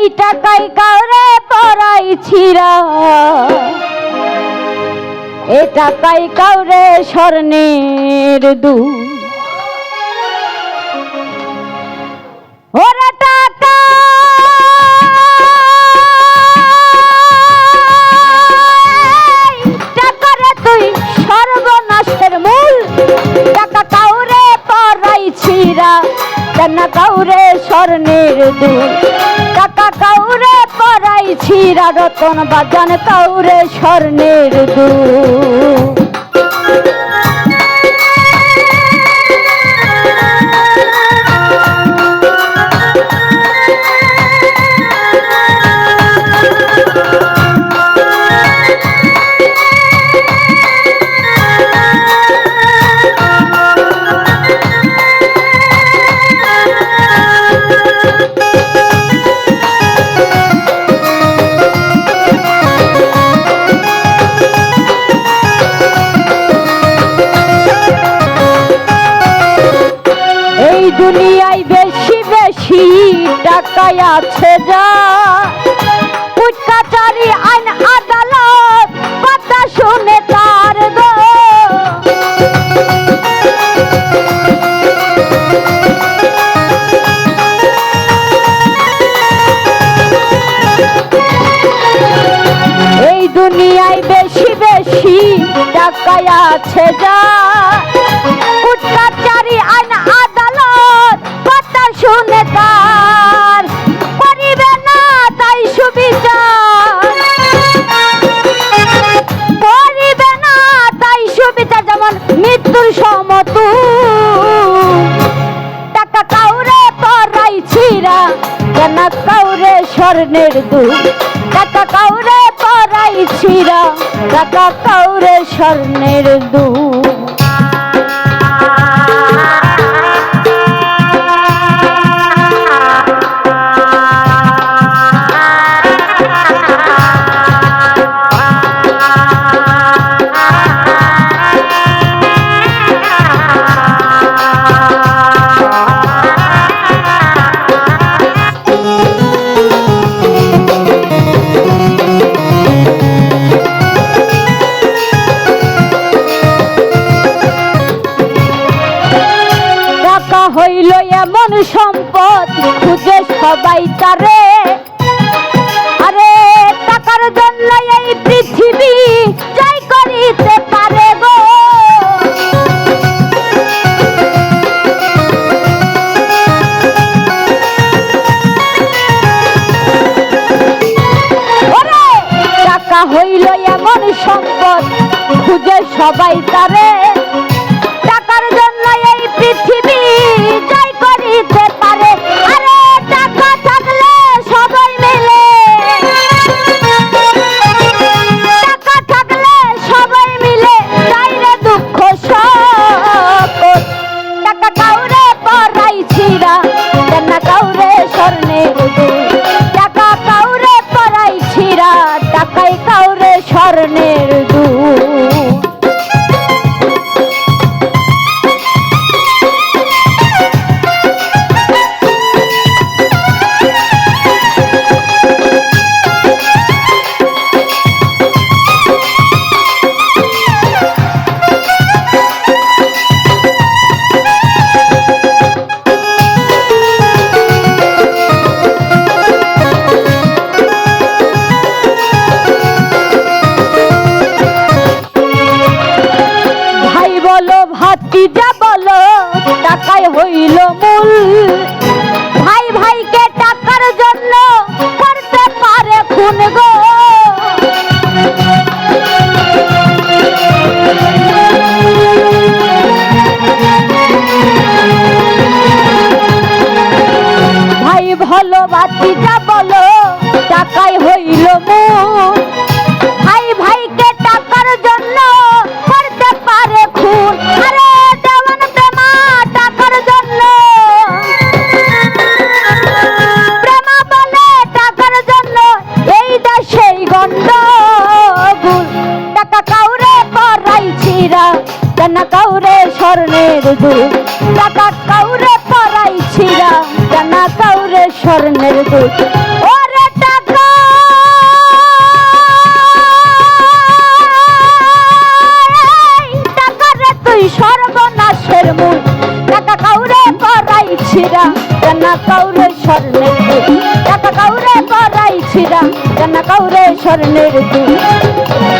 এই টাকাই কাউরে পড়াইছিরা এ টাকাই কাউরে স্বর্ণের দু তুই সর্বনাশের মূল। টাকা কাউরে পড়াইছিরা কেনা কাউরে স্বর্ণের দুল টাকা কাউরে পড়াইছি রতন বাজান কাউরে স্বর্ণের দুল দুনিয়ায় বেশি বেশি টাকায় আছে যা। কুটকাচারি আইন আদালত কথা শুনে তার এই দুনিয়ায় বেশি বেশি টাকায় আছে যা। কেন কাউরে স্বর্ণের দুধ। টাকা কাউরে ছিল টাকা কাউরে স্বর্ণের দু এমন সম্পদ খুঁজে সবাই তারে। আরে, টাকার জন্য এই পৃথিবী যাই করিতে পারে গো। টাকা হইল এমন সম্পদ খুঁজে সবাই তারে। স্বর্ণের দুল ভাতিজা বলো, টাকায় হইল মূল। ভাই ভাইকে টাকার জন্য করতে পারে খুন গো। ভাই ভালো ভাতিজা বলো, টাকায় হইল দুধু টাকা কাউরে পরাই ছিরা টানা কাউরে স্বর্ণের দুধ। ওরে টাকা! টাকারে তুই সর্বনাশের মূল টাকা কাউরে পরাই ছিরা টানা কাউরে স্বর্ণের দুধ। টাকা কাউরে কাউরে স্বর্ণের দুধ।